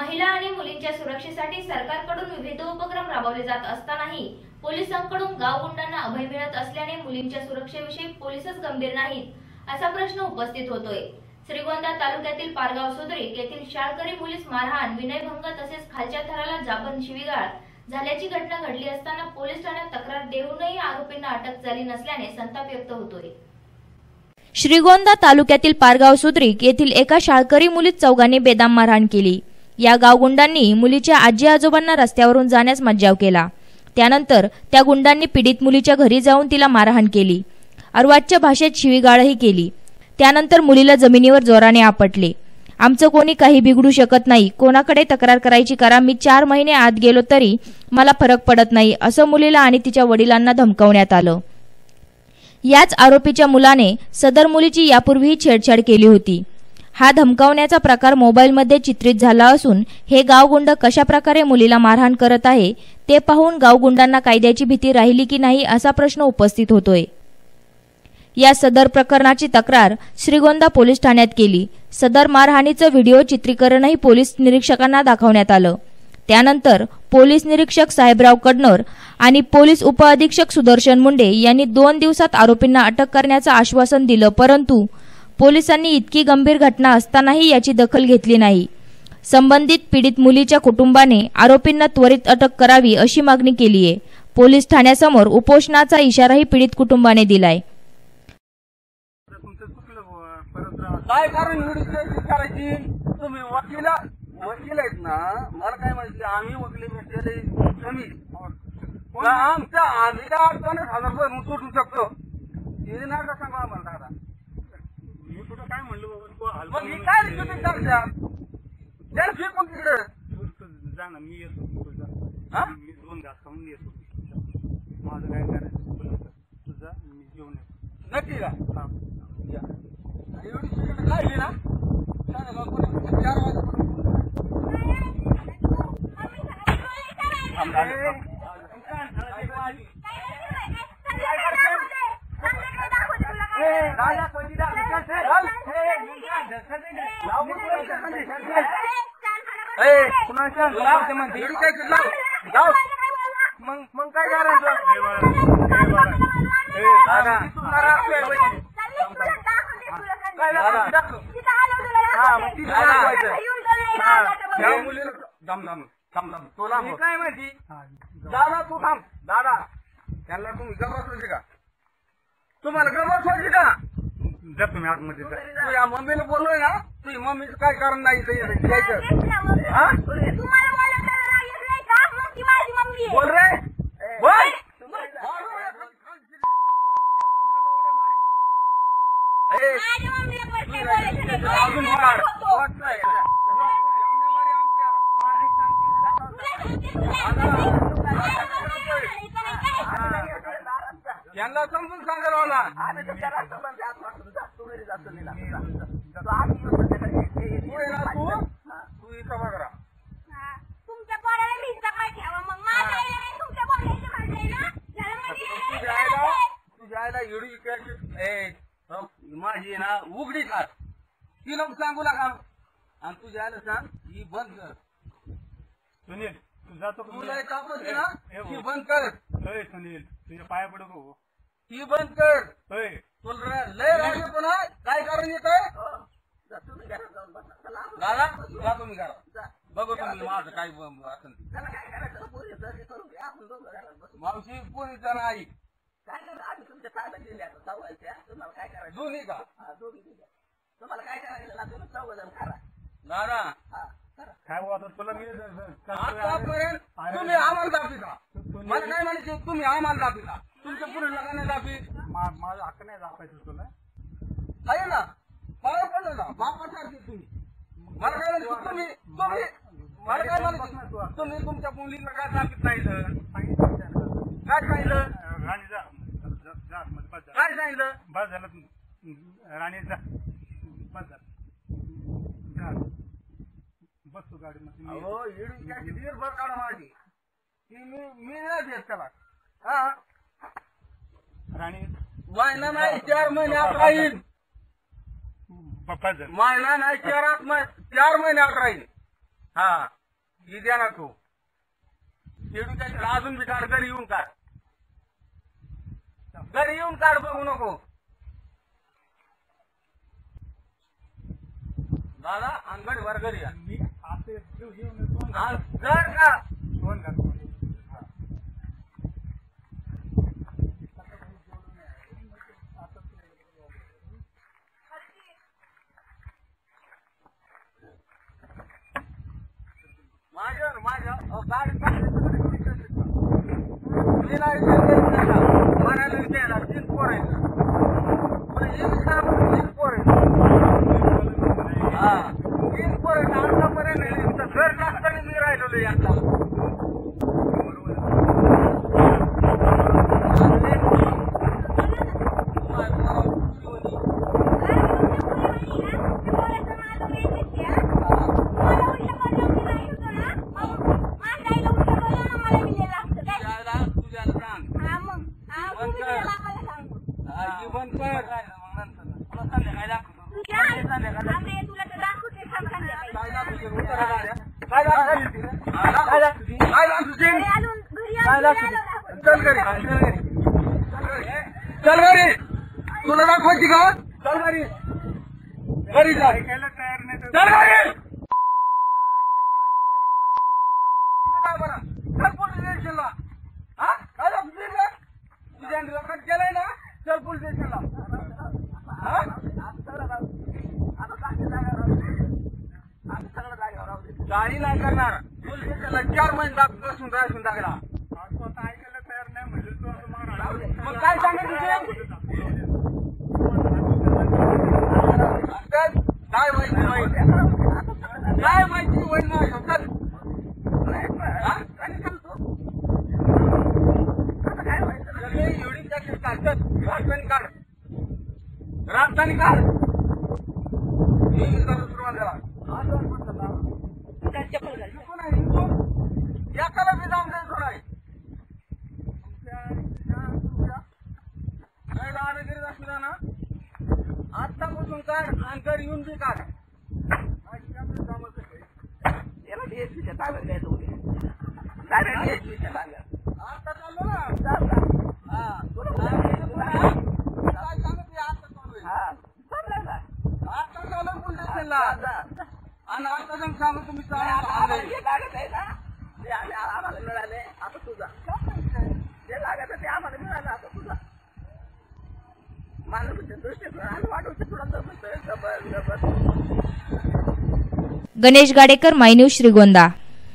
महिला आणि मुलींच्या सुरक्षेसाठी सरकारकडून विविध उपक्रम राबवले जात असतानाही पोलिसांकडून गाव गुंडांना अभय मिळत असल्याने मुलींच्या सुरक्षेविषयी पोलीसच गंभीर नाहीत असा प्रश्न उपस्थित होतोय. श्रीगोंदा तालुक्यातील पारगाव सुद्रिक येथील शाळकरी पोलीस मारहाण विनयभंग तसेच खालच्या थराला जाबन शिवीगाळ झाल्याची घटना घडली असताना पोलीस ठाण्यात तक्रार देऊनही आरोपींना अटक झाली नसल्याने संताप व्यक्त होतोय. श्रीगोंदा तालुक्यातील पारगाव सुद्रिक येथील एका शाळकरी मुलीत चौघांनी बेदाम मारहाण केली. या गावगुंडांनी मुलीच्या आजी आजोबांना रस्त्यावरून जाण्यास मज्जाव केला. त्यानंतर त्या गुंडांनी पीडित मुलीच्या घरी जाऊन तिला मारहाण केली. अर्वाच्या भाषेत शिवीगाळही केली. त्यानंतर मुलीला जमिनीवर जोराने आपटले. आमचं कोणी काही बिघडू शकत नाही. कोणाकडे तक्रार करायची करा. मी चार महिने आत गेलो तरी मला फरक पडत नाही असं मुलीला आणि तिच्या वडिलांना धमकावण्यात आलं. याच आरोपीच्या मुलाने सदर मुलीची यापूर्वीही छेडछाड केली होती. हा धमकावण्याचा प्रकार मोबाईलमध्ये चित्रित झाला असून हे गावगुंड कशा प्रकारे मुलीला मारहाण करत आहे ते पाहून गावगुंडांना कायद्याची भीती राहिली की नाही असा प्रश्न उपस्थित होतोय. या सदर प्रकरणाची तक्रार श्रीगोंदा पोलीस ठाण्यात केली. सदर मारहाणीचं व्हिडिओ चित्रीकरणही पोलीस निरीक्षकांना दाखवण्यात आलं. त्यानंतर पोलीस निरीक्षक साहेबराव कडनर आणि पोलीस उपअधीक्षक सुदर्शन मुंडे यांनी दोन दिवसात आरोपींना अटक करण्याचं आश्वासन दिलं परंतु पोलिसांनी इतकी गंभीर घटना असतानाही याची दखल घेतली नाही. संबंधित पीडित मुलीच्या कुटुंबाने आरोपींना त्वरित अटक करावी अशी मागणी केली आहे पोलीस ठाण्यासमोर उपोषणाचा इशाराही पीडित कुटुंबाने दिलाय. काय कारण करायची? तुम्ही वकीला वकील आहेत ना. मला काय माहिती आम्ही वकील भेटलेले कमी आमच्या आम्ही काय अडचणच हजार रुपये मग शकतो. हे नाही का सांगा आम्हाला दादा. म्हणलं बाबा तू हलवा मग ही काय तुम्ही करता जर फेकून तिकडे तू- तू जा ना मी येतो तू जा. हा? मी दोन घास खाऊन येतो माझं काय करायचं तुला कर. तू हा. लाव मग मग काय करायचं दादा, तू मुलीला तुला मी काय माहिती दादा तू थांब दादा त्यांना तुम्ही गप्पा सोडली का तुम्हाला गप्पा सोडली का जा तुम्ही आतमध्ये जा. तू या मम्मीला बोललोय ना तुझी मम्मीचं काय कारण नाही इथं यायचं- यायचं हा? बोल रे. बोल. ए, अजून वाढ. वाढ नाही. यांना समजून सांगायला मला तू आहे ना तू तू? इथं बघ रा. तुमच्या पोराला मी काय ठेवा. मग तुमच्या तुझ्या आईला एवढी इकडची माझी ना उघडी कर ती लोक सांगू नका. आणि तुझ्या आईला सांग ही बंद कर. सुनील तू जातो का? तुला एक ना ती हो. बंद कर. सुनील तुझ्या पाया पडू गो ती बंद कर. तुला रा- लय राहिले पण आहे. काय कारण येत आहे दादा जा तुम्ही करा बघू तुम्ही माझं काय असेल ते. मावशी पोरीचा नाही. दोन्ही का? दादा. काय बुवा, आता तुला मी आतापर्यंत तुम्ही आम्हाला दाखविता मला काय म्हणायचे? तुम्ही आम्हाला दाखविता तुमच्या नाही दाखवीत मा- माझा हक्क नाही दाखवायचं तुला. आहे ना? पडलं ना तुम्ही. मला काय म्हणायचं तुम्ही तुम्ही मला काय म्हणायचं? तुम्ही तुमच्या मुलीला काय दाखवत नाही. काय सांगितलं? राणी जा. जा-. काय सांगितलं? बस झालं. तू. राणी जा. बस झालं जा. बस तू गाडीमध्ये. अहो एवढी काय भर काढा माझी? ती मी मी नाही देत त्याला. हा? राणी. महिना नाही चार महिन्यात राहील. महिना नाही चार आठ महिने चार महिन्यात राहील. हा ही द्या ना तू. एवढी काय अजून बी काढ घरी येऊन काढ. घरी येऊन काढ बघू नको. दादा अंगड वर घरी या. मी आता येऊ- येऊन हा, जर का दोन घालतो माझ्यावर माझ्या अहो, गाडी चालली तर घरी कोणी करते का? मी नाही देत त्याला. मारायला द्यायला तीन पोर आहेत पण हे तीन पोर हा. तीन पोर आतापर्यंत घर लागताना मी राहिलेलो आता त्याला तुझ्या सांग हा, ही बंद कर मग नंतर तुला संध्याकाळी दाखवतो संध्याकाळी काय दाखवशील? उतारा गाड्या. काय दाखवशील? हा, काय दाखवशील? काय दाखवशील? काय दाखवशील? चल घरी चल घरी तुला दाखवायची का चल घरी घरी जा तयार नाही चल घरी चल पोलीस स्टेशनला हा काय दाखवशील तुझ्या लग्न केलंय ना चल पोलीस स्टेशनला काही नाही करणार पोलीस स्टेशनला चार महिने दाख बसून राहून टाकला आज तो आता ऐकायला तयार नाही म्हणजे तो असं मारा मग काय सांगायचं काय माहिती माहिती काय माहिती होईल? राजधानी काढ राजधानी काढ सुरुवात झाला. एकाला बी जाऊन द्यायचं नाही काय दादागिरी असला ना आत्तापासून घरी येऊन बी काढ त्याला डीएसपीच्या ताब्यात द्यायचं उद्या डीएसपीच्या ताब्यात. आता चाललो ना? हा. काय सांगत आता चालू आहे. आता चालू पोलीस स्टेशनला. आणि आता जाऊन सांगू तुम्ही गणेश गाडेकर मायन्यूज श्रीगोंदा.